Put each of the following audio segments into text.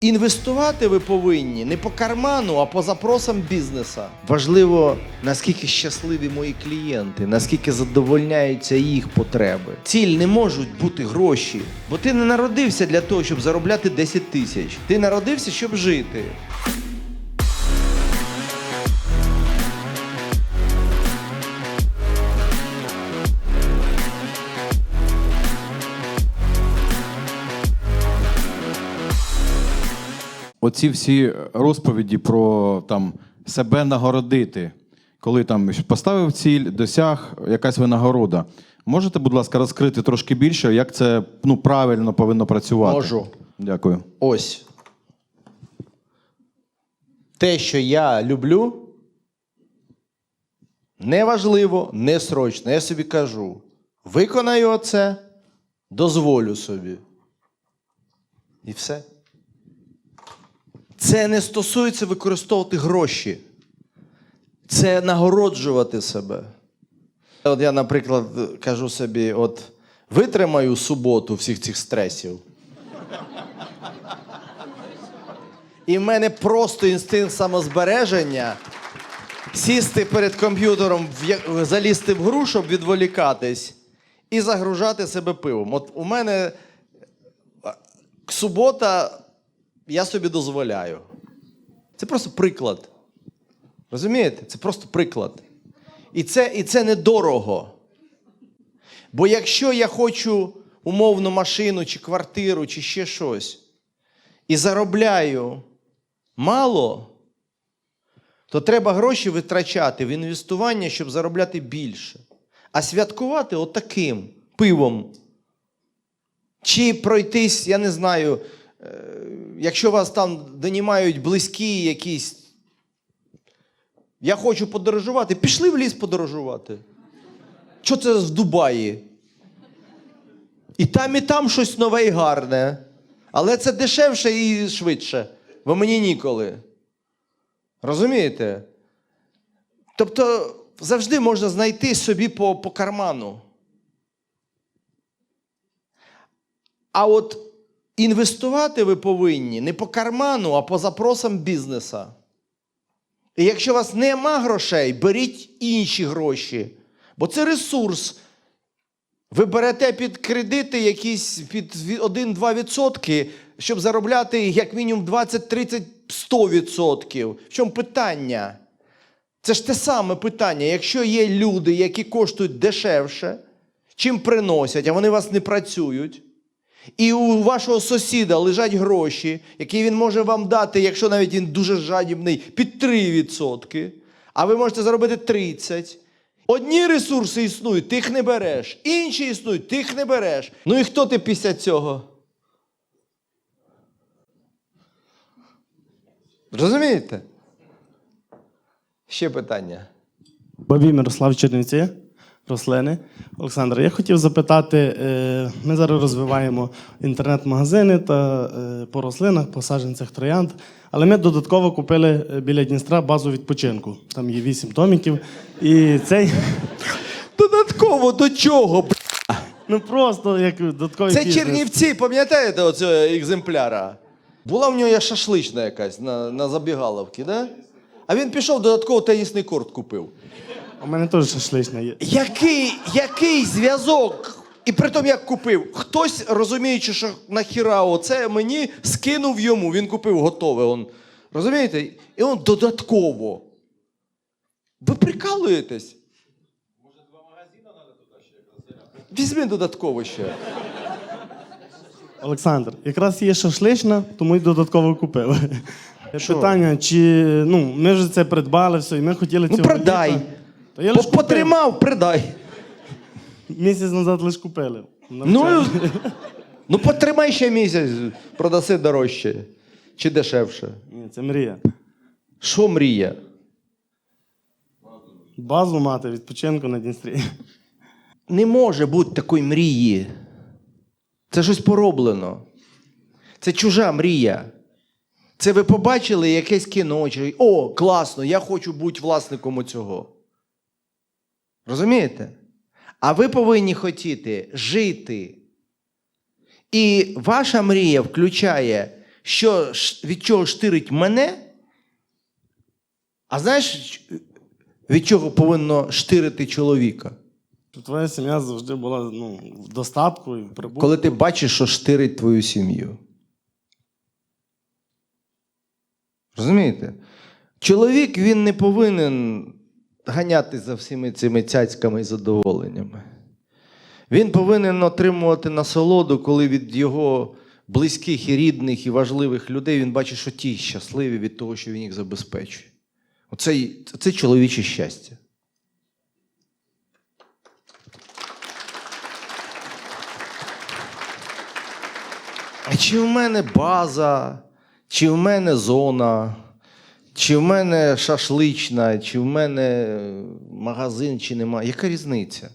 Інвестувати ви повинні не по карману, а по запросам бізнеса. Важливо, наскільки щасливі мої клієнти, наскільки задовольняються їх потреби. Ціль не можуть бути гроші, бо ти не народився для того, щоб заробляти 10 тисяч. Ти народився, щоб жити. Оці всі розповіді про там себе нагородити, коли там поставив ціль, досяг якась винагорода. Можете, будь ласка, розкрити трошки більше, як це ну, правильно повинно працювати? Можу. Дякую. Ось. Те, що я люблю, неважливо, не срочно. Я собі кажу: виконаю оце, дозволю собі. І все. Це не стосується використовувати гроші. Це нагороджувати себе. От я, наприклад, кажу собі: от витримаю суботу всіх цих стресів. І в мене просто інстинкт самозбереження сісти перед комп'ютером, залізти в гру, щоб відволікатись, і загружати себе пивом. От у мене субота, я собі дозволяю. Це просто приклад. Розумієте? Це просто приклад. І це, і це недорого. Бо якщо я хочу умовну машину, чи квартиру, чи ще щось, і заробляю мало, то треба гроші витрачати в інвестування, щоб заробляти більше. А святкувати отаким пивом. Чи пройтись, я не знаю, якщо вас там донімають близькі якісь. Я хочу подорожувати, пішли в ліс подорожувати. Що це в Дубаї? І там, і там щось нове і гарне. Але це дешевше і швидше, бо мені ніколи. Розумієте? Тобто завжди можна знайти собі по, по карману. А от інвестувати ви повинні не по карману, а по запросам бізнеса. І якщо у вас нема грошей, беріть інші гроші, бо це ресурс. Ви берете під кредити якісь під 1-2%, щоб заробляти як мінімум 20, 30, 100%. В чому питання? Це ж те саме питання. Якщо є люди, які коштують дешевше, чим приносять, а вони у вас не працюють, і у вашого сусіда лежать гроші, які він може вам дати, якщо навіть він дуже жадібний, під 3%, а ви можете заробити 30%. Одні ресурси існують, ти їх не береш. Інші існують, ти їх не береш. Ну і хто ти після цього? Розумієте? Ще питання. Бабій Мирослав Чернівці, рослини. Олександр, я хотів запитати: е, ми зараз розвиваємо інтернет-магазини та е, по рослинах, по саджанцях троянд, але ми додатково купили е, біля Дністра базу відпочинку. Там є вісім томіків. І цей Додатково до чого? ну просто як додатковий Це. Чернівці, пам'ятаєте оцього екземпляра? Була в нього шашлична якась на, на забігаловці, да? А він пішов додатково тенісний корт купив. У мене теж шашлична є. Який, який зв'язок? І при тому як купив. Хтось, розуміючи, що нахіра оце мені скинув йому. Він купив готове. Он. Розумієте? І он додатково. Ви прикалуєтесь? Може, два магазини треба туди ще Візьми додатково ще. Олександр, якраз є шашлична, тому й додатково купив. Питання, чи ну, ми вже це придбали, все, і ми хотіли Ну цього продай. літа. Та я лиш купив. Потримав, придай. Місяць назад лише купили. Ну, ну потримай ще місяць, продаси дорожче. Чи дешевше. Ні, це мрія. Що мрія? Базу мати, відпочинку на Дністрі. Не може бути такої мрії. Це щось пороблено. Це чужа мрія. Це ви побачили якесь кіно, чи о, класно, я хочу бути власником цього. Розумієте? А ви повинні хотіти жити. І ваша мрія включає, що від чого штирить мене? А знаєш, від чого повинно штирити чоловіка? Щоб твоя сім'я завжди була ну, в достатку і в прибутку. Коли ти бачиш, що штирить твою сім'ю. Розумієте? Чоловік він не повинен ганяти за всіми цими цяцьками і задоволеннями. Він повинен отримувати насолоду, коли від його близьких і рідних і важливих людей він бачить, що ті щасливі від того, що він їх забезпечує. Оце, це чоловіче щастя. А чи в мене база, чи в мене зона, чи в мене шашлична, чи в мене е, магазин, чи нема. Яка різниця?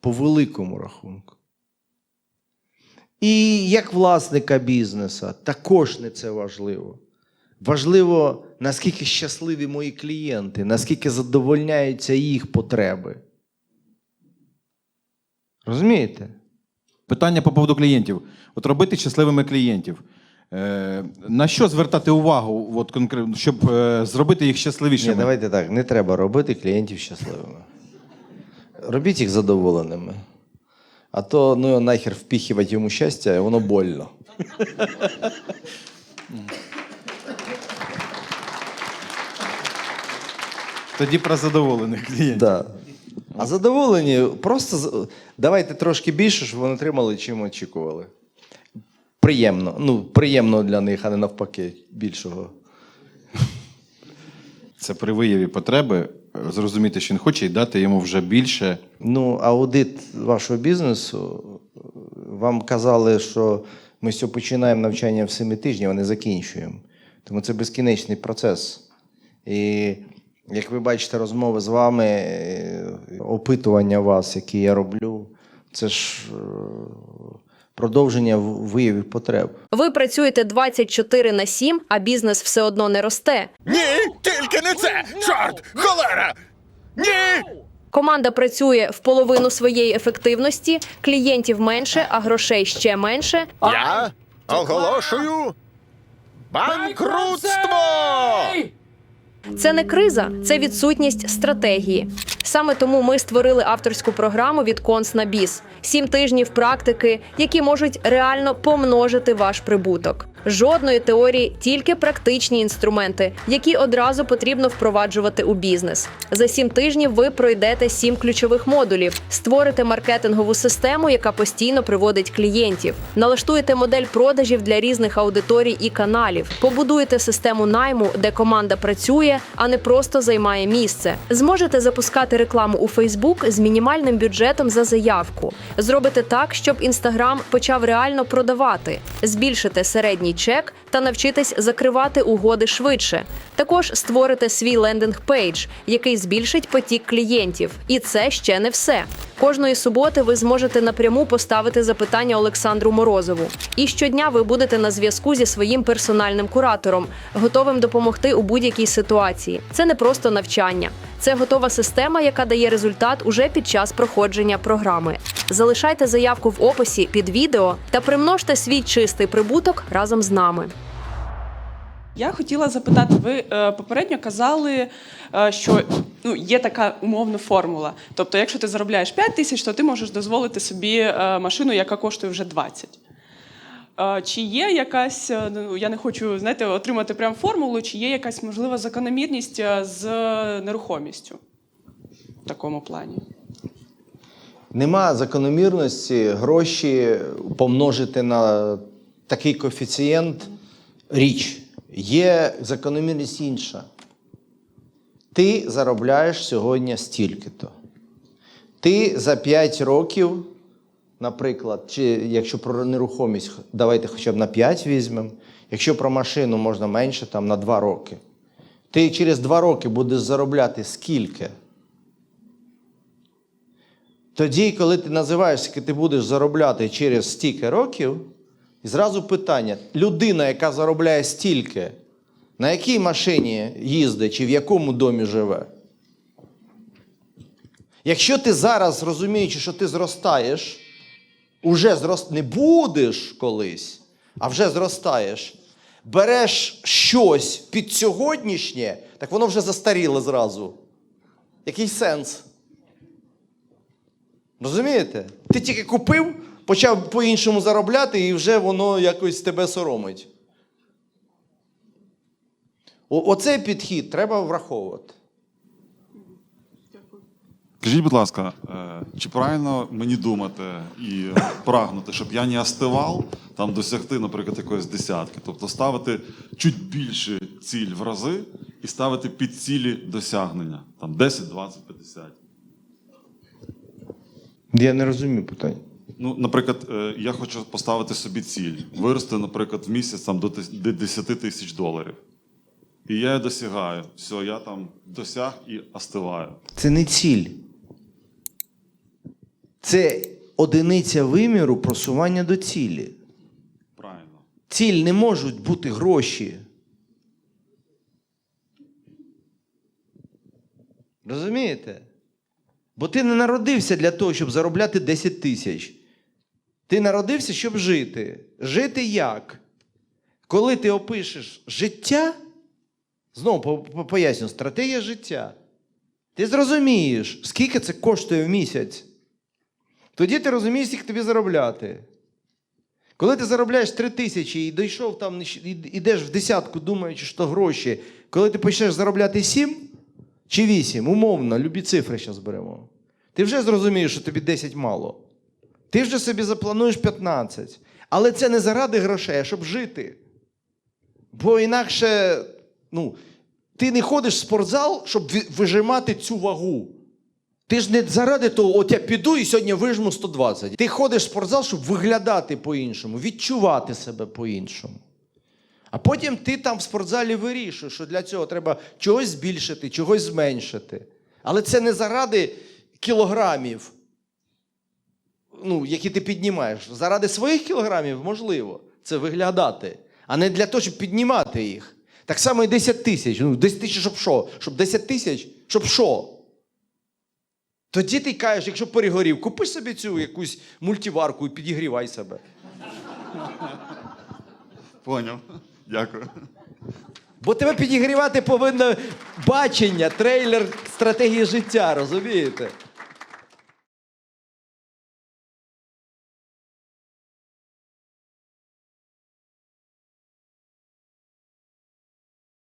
По великому рахунку. І як власника бізнесу також не це важливо. Важливо, наскільки щасливі мої клієнти, наскільки задовольняються їх потреби. Розумієте? Питання по поводу клієнтів. От робити щасливими клієнтів. Е, на що звертати увагу, от, конкретно, щоб е, зробити їх щасливішими? Ні, давайте так, не треба робити клієнтів щасливими. Робіть їх задоволеними. А то ну нахер впіхувати йому щастя, воно больно. Тоді про задоволених клієнтів. Да. А задоволені, просто давайте трошки більше, щоб вони отримали, чим очікували. Приємно. Ну, приємно для них, а не навпаки, більшого. Це при вияві потреби е, зрозуміти, що він хоче, і дати йому вже більше. Ну, аудит вашого бізнесу. Вам казали, що ми все починаємо навчання в 7 тижнів, а не закінчуємо. Тому це безкінечний процес. І як ви бачите, розмови з вами, е, опитування вас, які я роблю, це ж е, продовження виявів потреб. Ви працюєте 24 на 7, а бізнес все одно не росте. Ні, тільки не це! Чорт! Холера! Ні! Команда працює в половину своєї ефективності, клієнтів менше, а грошей ще менше. Я оголошую банкрутство! Це не криза, це відсутність стратегії. Саме тому ми створили авторську програму від Конс на біс. Сім тижнів практики, які можуть реально помножити ваш прибуток. Жодної теорії, тільки практичні інструменти, які одразу потрібно впроваджувати у бізнес. За сім тижнів ви пройдете сім ключових модулів, створите маркетингову систему, яка постійно приводить клієнтів, налаштуєте модель продажів для різних аудиторій і каналів, побудуєте систему найму, де команда працює, а не просто займає місце. Зможете запускати рекламу у Фейсбук з мінімальним бюджетом за заявку. Зробите так, щоб інстаграм почав реально продавати, збільшите середній чек та навчитись закривати угоди швидше. Також створите свій лендинг-пейдж, який збільшить потік клієнтів. І це ще не все. Кожної суботи ви зможете напряму поставити запитання Олександру Морозову. І щодня ви будете на зв'язку зі своїм персональним куратором, готовим допомогти у будь-якій ситуації. Це не просто навчання, це готова система, яка дає результат уже під час проходження програми. Залишайте заявку в описі під відео та примножте свій чистий прибуток разом з нами. Я хотіла запитати, ви е, попередньо казали, е, що ну, є така умовна формула. Тобто, якщо ти заробляєш 5 тисяч, то ти можеш дозволити собі е, машину, яка коштує вже 20. Е, Чи є якась, е, ну я не хочу знаєте, отримати прям формулу, чи є якась можлива закономірність з нерухомістю в такому плані? Нема закономірності гроші помножити на такий коефіцієнт річ. Є закономірність інша. Ти заробляєш сьогодні стільки-то. Ти за 5 років, наприклад, чи якщо про нерухомість, давайте хоча б на 5 візьмемо. Якщо про машину можна менше, там на 2 роки. Ти через 2 роки будеш заробляти скільки? Тоді, коли ти називаєш, скільки ти будеш заробляти через стільки років, і зразу питання: людина, яка заробляє стільки, на якій машині їздить чи в якому домі живе? Якщо ти зараз, розуміючи, що ти зростаєш, уже зрост... не будеш колись, а вже зростаєш, береш щось під сьогоднішнє, так воно вже застаріло зразу. Який сенс? Розумієте? Ти тільки купив, почав по-іншому заробляти, і вже воно якось тебе соромить. Оцей підхід треба враховувати. Скажіть, будь ласка, е, чи правильно мені думати і прагнути, щоб я не остивав, там досягти, наприклад, якоїсь десятки, тобто ставити чуть більше ціль в рази і ставити під цілі досягнення, там 10, 20, 50. Я не розумію питання. Ну, наприклад, е, я хочу поставити собі ціль, вирости, наприклад, в місяць там до 10 тисяч доларів. І я її досягаю. Все, я там досяг і остиваю. Це не ціль. Це одиниця виміру просування до цілі. Правильно. Ціль не можуть бути гроші. Розумієте? Бо ти не народився для того, щоб заробляти 10 тисяч. Ти народився, щоб жити. Жити як? Коли ти опишеш життя, знову по- по- поясню, стратегія життя. Ти зрозумієш, скільки це коштує в місяць. Тоді ти розумієш, скільки тобі заробляти. Коли ти заробляєш 3 тисячі і дійшов там, ідеш в десятку, думаючи, що гроші, коли ти почнеш заробляти 7 чи 8, умовно, любі цифри зараз беремо, ти вже зрозумієш, що тобі 10 мало. Ти вже собі заплануєш 15. Але це не заради грошей, а щоб жити. Бо інакше, ну, ти не ходиш в спортзал, щоб вижимати цю вагу. Ти ж не заради того, от я піду і сьогодні вижму 120. Ти ходиш в спортзал, щоб виглядати по-іншому, відчувати себе по-іншому. А потім ти там в спортзалі вирішуєш, що для цього треба чогось збільшити, чогось зменшити. Але це не заради кілограмів, ну, які ти піднімаєш. Заради своїх кілограмів можливо це виглядати, а не для того, щоб піднімати їх. Так само і 10 тисяч. Ну, 10 тисяч, щоб що? Щоб 10 тисяч, щоб що? Тоді ти кажеш, якщо перегорів, купи собі цю якусь мультиварку і підігрівай себе. Поняв. Дякую. Бо тебе підігрівати повинно бачення, трейлер стратегії життя, розумієте?